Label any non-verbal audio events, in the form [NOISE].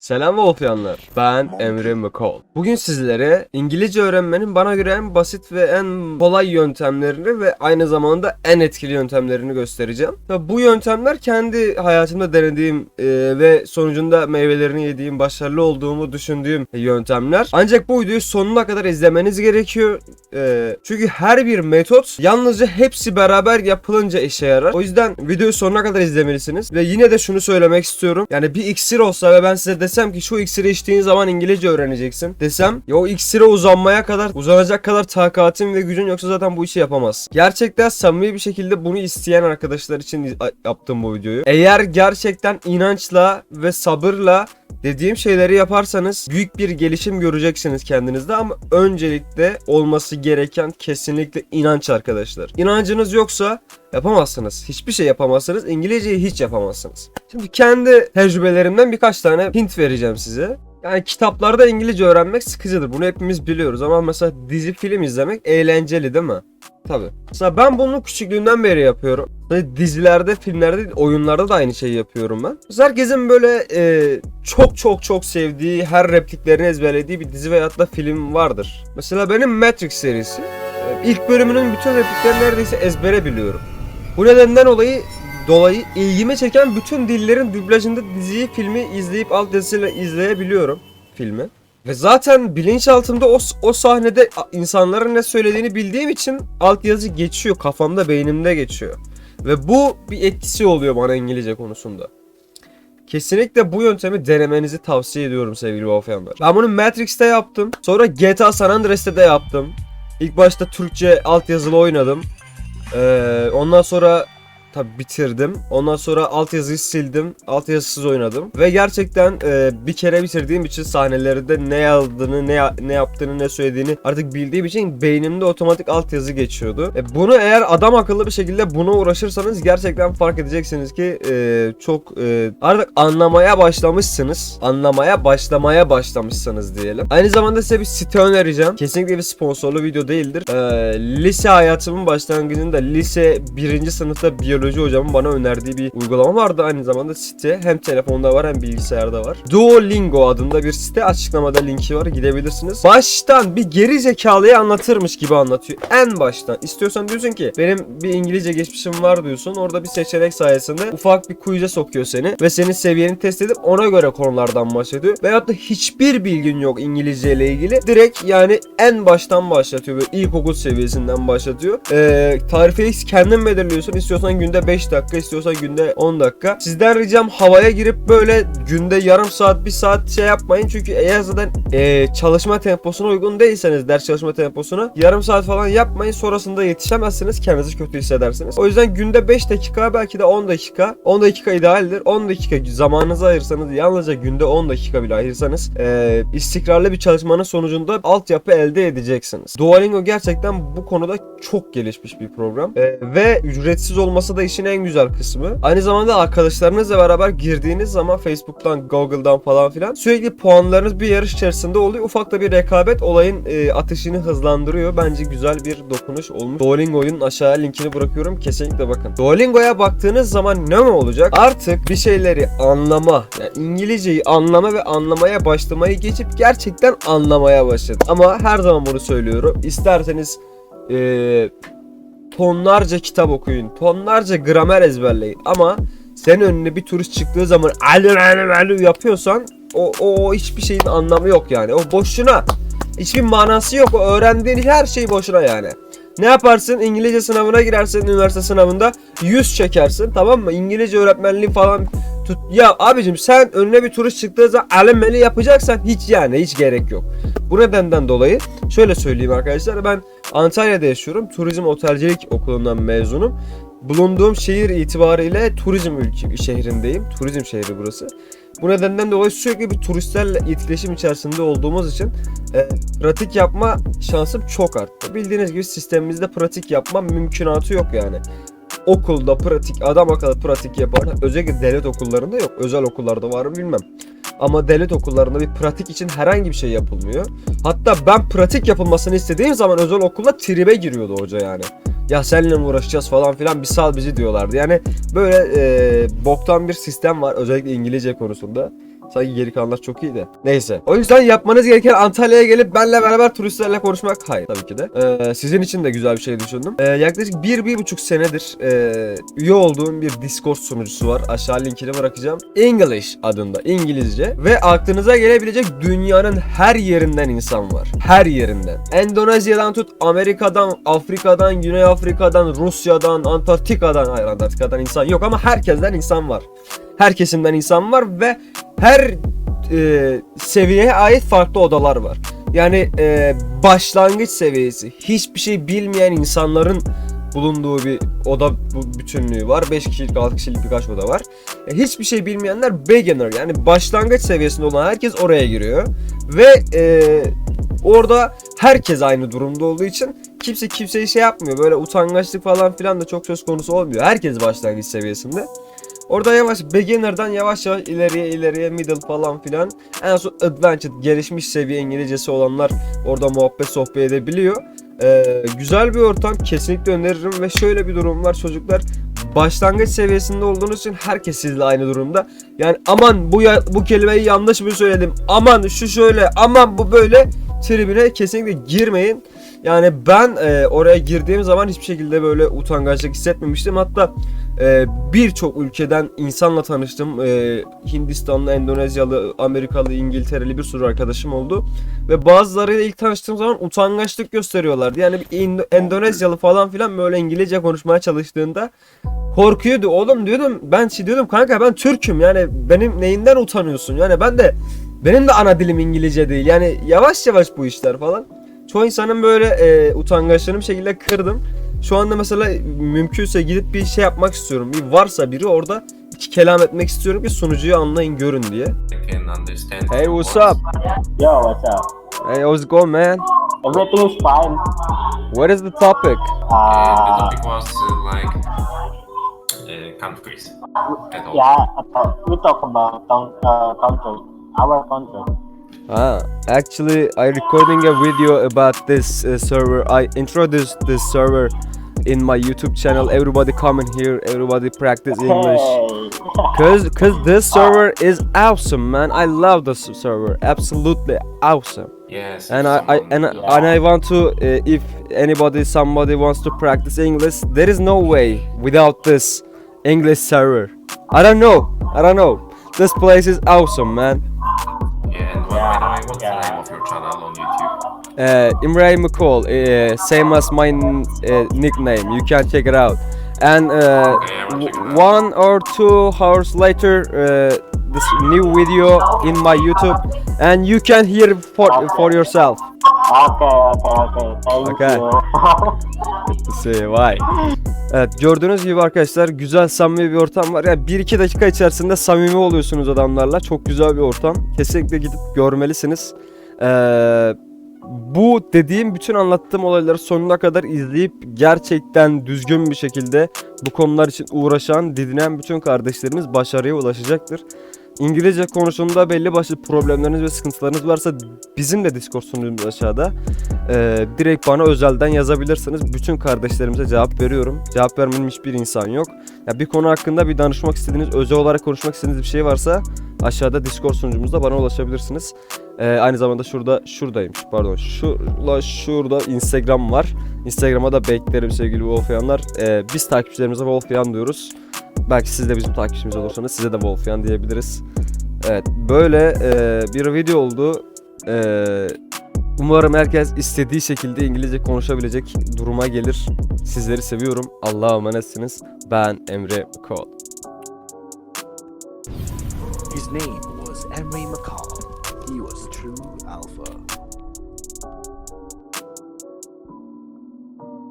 Selam Wolfyanlar. Ben Emre McCall. Bugün sizlere İngilizce öğrenmenin bana göre en basit ve en kolay yöntemlerini ve aynı zamanda en etkili yöntemlerini göstereceğim. Bu yöntemler kendi hayatımda denediğim e, ve sonucunda meyvelerini yediğim, başarılı olduğumu düşündüğüm yöntemler. Ancak bu videoyu sonuna kadar izlemeniz gerekiyor. E, çünkü her bir metot yalnızca hepsi beraber yapılınca işe yarar. O yüzden videoyu sonuna kadar izlemelisiniz. Ve yine de şunu söylemek istiyorum. Yani bir iksir olsa ve ben size desem ki şu iksiri içtiğin zaman İngilizce öğreneceksin desem ya o iksire uzanmaya kadar uzanacak kadar takatin ve gücün yoksa zaten bu işi yapamaz. Gerçekten samimi bir şekilde bunu isteyen arkadaşlar için yaptım bu videoyu. Eğer gerçekten inançla ve sabırla Dediğim şeyleri yaparsanız büyük bir gelişim göreceksiniz kendinizde ama öncelikle olması gereken kesinlikle inanç arkadaşlar. İnancınız yoksa yapamazsınız. Hiçbir şey yapamazsınız. İngilizceyi hiç yapamazsınız. Şimdi kendi tecrübelerimden birkaç tane hint vereceğim size. Yani kitaplarda İngilizce öğrenmek sıkıcıdır. Bunu hepimiz biliyoruz ama mesela dizi film izlemek eğlenceli değil mi? Tabii. Mesela ben bunu küçüklüğümden beri yapıyorum. Böyle dizilerde, filmlerde, oyunlarda da aynı şeyi yapıyorum ben. Mesela herkesin böyle e, çok çok çok sevdiği, her repliklerini ezberlediği bir dizi veyahut da film vardır. Mesela benim Matrix serisi. E, ilk bölümünün bütün repliklerini neredeyse ezbere biliyorum. Bu nedenden dolayı dolayı ilgimi çeken bütün dillerin dublajında diziyi, filmi izleyip altyazısıyla izleyebiliyorum filmi. Ve zaten bilinçaltımda o, o sahnede insanların ne söylediğini bildiğim için altyazı geçiyor. Kafamda, beynimde geçiyor. Ve bu bir etkisi oluyor bana İngilizce konusunda. Kesinlikle bu yöntemi denemenizi tavsiye ediyorum sevgili Wolfenber. Ben bunu Matrix'te yaptım. Sonra GTA San Andreas'te de yaptım. İlk başta Türkçe altyazılı oynadım. Ee, ondan sonra tabi bitirdim. Ondan sonra altyazıyı sildim. Altyazısız oynadım. Ve gerçekten e, bir kere bitirdiğim için sahnelerde ne yazdığını, ne ne yaptığını, ne söylediğini artık bildiğim için beynimde otomatik altyazı geçiyordu. E, bunu eğer adam akıllı bir şekilde buna uğraşırsanız gerçekten fark edeceksiniz ki e, çok e, artık anlamaya başlamışsınız. Anlamaya başlamaya başlamışsınız diyelim. Aynı zamanda size bir site önereceğim. Kesinlikle bir sponsorlu video değildir. E, lise hayatımın başlangıcında lise birinci sınıfta biyoloji biyoloji hocamın bana önerdiği bir uygulama vardı. Aynı zamanda site hem telefonda var hem bilgisayarda var. Duolingo adında bir site. Açıklamada linki var. Gidebilirsiniz. Baştan bir geri zekalıyı anlatırmış gibi anlatıyor. En baştan. İstiyorsan diyorsun ki benim bir İngilizce geçmişim var diyorsun. Orada bir seçenek sayesinde ufak bir quiz'e sokuyor seni ve senin seviyeni test edip ona göre konulardan bahsediyor. Veyahut da hiçbir bilgin yok İngilizce ile ilgili. Direkt yani en baştan başlatıyor. Böyle ilkokul seviyesinden başlatıyor. Ee, tarifeyi kendin belirliyorsun. İstiyorsan günde 5 dakika istiyorsan günde 10 dakika. Sizden ricam havaya girip böyle günde yarım saat bir saat şey yapmayın. Çünkü eğer zaten e, çalışma temposuna uygun değilseniz ders çalışma temposuna yarım saat falan yapmayın. Sonrasında yetişemezsiniz. Kendinizi kötü hissedersiniz. O yüzden günde 5 dakika belki de 10 dakika. 10 dakika idealdir. 10 dakika zamanınızı ayırsanız yalnızca günde 10 dakika bile ayırsanız e, istikrarlı bir çalışmanın sonucunda altyapı elde edeceksiniz. Duolingo gerçekten bu konuda çok gelişmiş bir program. E, ve ücretsiz olması da işin en güzel kısmı. Aynı zamanda arkadaşlarınızla beraber girdiğiniz zaman Facebook'tan, Google'dan falan filan sürekli puanlarınız bir yarış içerisinde oluyor. Ufak da bir rekabet olayın e, atışını hızlandırıyor. Bence güzel bir dokunuş olmuş. Duolingo'nun aşağıya linkini bırakıyorum. Kesinlikle bakın. Duolingo'ya baktığınız zaman ne mi olacak? Artık bir şeyleri anlama, yani İngilizceyi anlama ve anlamaya başlamayı geçip gerçekten anlamaya başladı. Ama her zaman bunu söylüyorum. İsterseniz eee tonlarca kitap okuyun. Tonlarca gramer ezberleyin. Ama senin önüne bir turist çıktığı zaman alu alu alu yapıyorsan o, o, o hiçbir şeyin anlamı yok yani. O boşuna. Hiçbir manası yok. O öğrendiğin her şey boşuna yani. Ne yaparsın? İngilizce sınavına girersin üniversite sınavında 100 çekersin tamam mı? İngilizce öğretmenliği falan tut. Ya abicim sen önüne bir turist çıktığı zaman alemeli yapacaksan hiç yani hiç gerek yok. Bu nedenden dolayı şöyle söyleyeyim arkadaşlar ben Antalya'da yaşıyorum. Turizm Otelcilik Okulu'ndan mezunum. Bulunduğum şehir itibariyle turizm ülke şehrindeyim. Turizm şehri burası. Bu nedenden dolayı sürekli bir turistlerle etkileşim içerisinde olduğumuz için e, pratik yapma şansım çok arttı. Bildiğiniz gibi sistemimizde pratik yapma mümkünatı yok yani. Okulda pratik, adam akıllı pratik yapar. Özellikle devlet okullarında yok. Özel okullarda var mı bilmem. Ama devlet okullarında bir pratik için herhangi bir şey yapılmıyor. Hatta ben pratik yapılmasını istediğim zaman özel okulda tribe giriyordu hoca yani. Ya seninle mi uğraşacağız falan filan bir sal bizi diyorlardı. Yani böyle e, boktan bir sistem var özellikle İngilizce konusunda. Sanki geri kalanlar çok iyi de. Neyse. O yüzden yapmanız gereken Antalya'ya gelip benle beraber turistlerle konuşmak. Hayır tabii ki de. Ee, sizin için de güzel bir şey düşündüm. Ee, yaklaşık bir, bir buçuk senedir e, üye olduğum bir Discord sunucusu var. Aşağı linkini bırakacağım. English adında. İngilizce. Ve aklınıza gelebilecek dünyanın her yerinden insan var. Her yerinden. Endonezya'dan tut, Amerika'dan, Afrika'dan, Güney Afrika'dan, Rusya'dan, Antarktika'dan. Hayır Antarktika'dan insan yok ama herkesten insan var. Her kesimden insan var ve her e, seviyeye ait farklı odalar var. Yani e, başlangıç seviyesi hiçbir şey bilmeyen insanların bulunduğu bir oda bütünlüğü var. 5 kişilik 6 kişilik birkaç oda var. E, hiçbir şey bilmeyenler beginner yani başlangıç seviyesinde olan herkes oraya giriyor. Ve e, orada herkes aynı durumda olduğu için kimse kimseyi şey yapmıyor. Böyle utangaçlık falan filan da çok söz konusu olmuyor. Herkes başlangıç seviyesinde. Orada yavaş beginner'dan yavaş yavaş ileriye ileriye middle falan filan en son advanced gelişmiş seviye İngilizcesi olanlar orada muhabbet sohbet edebiliyor. Ee, güzel bir ortam kesinlikle öneririm ve şöyle bir durum var çocuklar başlangıç seviyesinde olduğunuz için herkes sizle aynı durumda. Yani aman bu ya, bu kelimeyi yanlış mı söyledim? Aman şu şöyle, aman bu böyle tribüne kesinlikle girmeyin. Yani ben e, oraya girdiğim zaman hiçbir şekilde böyle utangaçlık hissetmemiştim. Hatta e, birçok ülkeden insanla tanıştım. E, Hindistanlı, Endonezyalı, Amerikalı, İngiltereli bir sürü arkadaşım oldu. Ve bazılarıyla ilk tanıştığım zaman utangaçlık gösteriyorlardı. Yani bir İndo- Endonezyalı falan filan böyle İngilizce konuşmaya çalıştığında korkuyordu. Oğlum diyordum ben şey diyordum kanka ben Türk'üm yani benim neyinden utanıyorsun? Yani ben de benim de ana dilim İngilizce değil. Yani yavaş yavaş bu işler falan. Çoğu insanın böyle e, utangaçlığını bir şekilde kırdım. Şu anda mesela mümkünse gidip bir şey yapmak istiyorum. Bir varsa biri orada iki kelam etmek istiyorum ki sunucuyu anlayın görün diye. Hey what's up? Yo, what's up? Hey how's it going man? Everything is fine. What is the topic? And the Uh, topic was uh, like uh, countries. Yeah, we talk about uh, country, our country. Ah, actually, I recording a video about this uh, server. I introduced this server in my YouTube channel. Everybody come in here. Everybody practice English. [LAUGHS] Cause, cause this server is awesome, man. I love this server. Absolutely awesome. Yes. And I, I and, I- and I want to. Uh, if anybody, somebody wants to practice English, there is no way without this English server. I don't know. I don't know. This place is awesome, man. What's yeah. the name of your channel on YouTube? uh, Imre McCall, uh, same as my uh, nickname. You can check it out. And uh, Okay, I will check it w- one or two hours later, uh, this new video in my YouTube, and you can hear for for yourself. Okay, okay, okay. See why? Evet gördüğünüz gibi arkadaşlar güzel samimi bir ortam var. Yani 1-2 dakika içerisinde samimi oluyorsunuz adamlarla. Çok güzel bir ortam. Kesinlikle gidip görmelisiniz. Ee, bu dediğim bütün anlattığım olayları sonuna kadar izleyip gerçekten düzgün bir şekilde bu konular için uğraşan, didinen bütün kardeşlerimiz başarıya ulaşacaktır. İngilizce konusunda belli başlı problemleriniz ve sıkıntılarınız varsa bizim de Discord sunucumuz aşağıda. Ee, direkt bana özelden yazabilirsiniz. Bütün kardeşlerimize cevap veriyorum. Cevap vermenin hiçbir insan yok. Ya bir konu hakkında bir danışmak istediğiniz, özel olarak konuşmak istediğiniz bir şey varsa aşağıda Discord sunucumuzda bana ulaşabilirsiniz. Ee, aynı zamanda şurada şuradaymış pardon. Şurla şurada Instagram var. Instagram'a da beklerim sevgili Wolfyanlar. Ee, biz takipçilerimize Wolfyan diyoruz. Belki siz de bizim takipçimiz olursanız size de Wolfyan diyebiliriz. Evet böyle e, bir video oldu. Ee, Umarım herkes istediği şekilde İngilizce konuşabilecek duruma gelir. Sizleri seviyorum. Allah'a emanetsiniz. Ben Emre Kol. His name was Emery McCall. He was.